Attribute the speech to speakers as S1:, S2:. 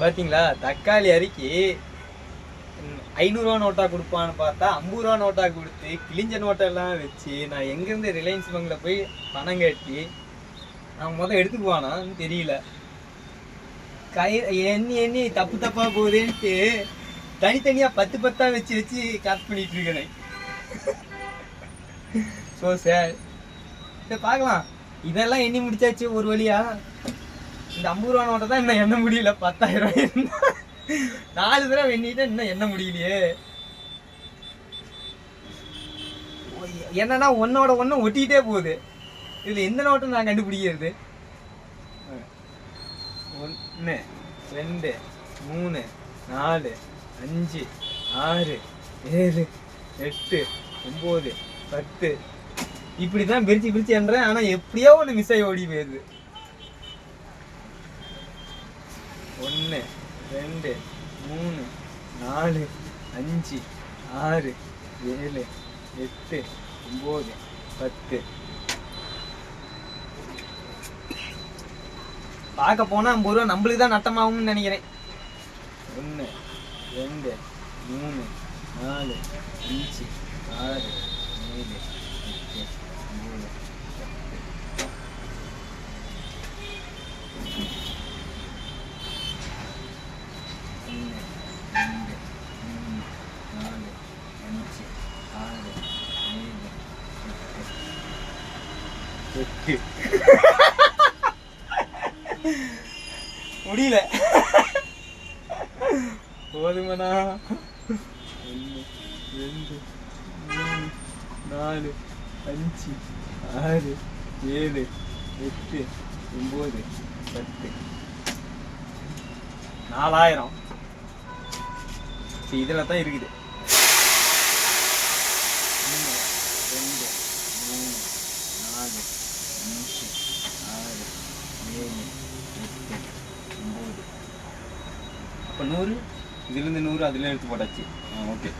S1: பார்த்தீங்களா தக்காளி அரிக்கி ஐநூறுரூவா நோட்டாக கொடுப்பான்னு பார்த்தா ஐம்பது ரூபா நோட்டாக கொடுத்து கிழிஞ்ச நோட்டெல்லாம் வச்சு நான் எங்கேருந்து ரிலையன்ஸ் பங்கில் போய் பணம் கட்டி நான் முதல் எடுத்துக்குவானான்னு தெரியல. கை எண்ணி எண்ணி தப்பு தப்பாக போகுதுன்ட்டு தனித்தனியாக பத்து பத்தாக வச்சு வச்சு கரெக்ட் பண்ணிட்டு இருக்கிறேன் ஸோ சார் சரி பார்க்கலாம். இதெல்லாம் எண்ணி முடிச்சாச்சு ஒரு வழியா? இந்த ஐம்பது ரூபா நோட்டை தான் இன்னும் எண்ண முடியல பத்தாயிரம் ரூபாய் நாலு தடவை எண்ணிட்டு இன்னும் எண்ண முடியலையே. என்னன்னா ஒன்னோட ஒன்று ஒட்டிக்கிட்டே போகுது. இதில் எந்த நோட்டை நான் கண்டுபிடிக்கிறது. ஒன்று ரெண்டு மூணு நாலு அஞ்சு ஆறு ஏழு எட்டு ஒம்பது பத்து. இப்படி தான் பிரித்து பிரித்து என்றேன் ஆனால் எப்படியோ ஒன்று மிஸ் ஆகி ஓடி போயிடுது ஒன்று ரெண்டு மூணு நாலு அஞ்சு ஆறு ஏழு எட்டு ஒம்பது பத்து. பார்க்க போனால் ஐம்பது ரூபா நம்மளுக்கு தான் நட்டமாகும்னு நினைக்கிறேன். ஒன்று ரெண்டு மூணு நாலு அஞ்சு ஆறு ஏழு எட்டு ஒம்பது பத்து ஒன்று ரெண்டு மூணு நாலு அஞ்சு ஆறு ஏழு எட்டு எட்டு முடியல. போதுமண்ணா. ஒன்று ரெண்டு மூணு நாலு அஞ்சு ஆறு ஏழு எட்டு ஒம்பது பத்து. நாலாயிரம். சரி இதில் தான் இருக்குது. ஒன்று ரெண்டு மூணு நாலு. അഞ്ച് ആറ് ഏഴ് എട്ട് ഒമ്പത് അപ്പം നൂറ്? ഇതിൽ നിന്ന് നൂറ് അതിലെടുത്ത് പടച്ച് ഓക്കെ.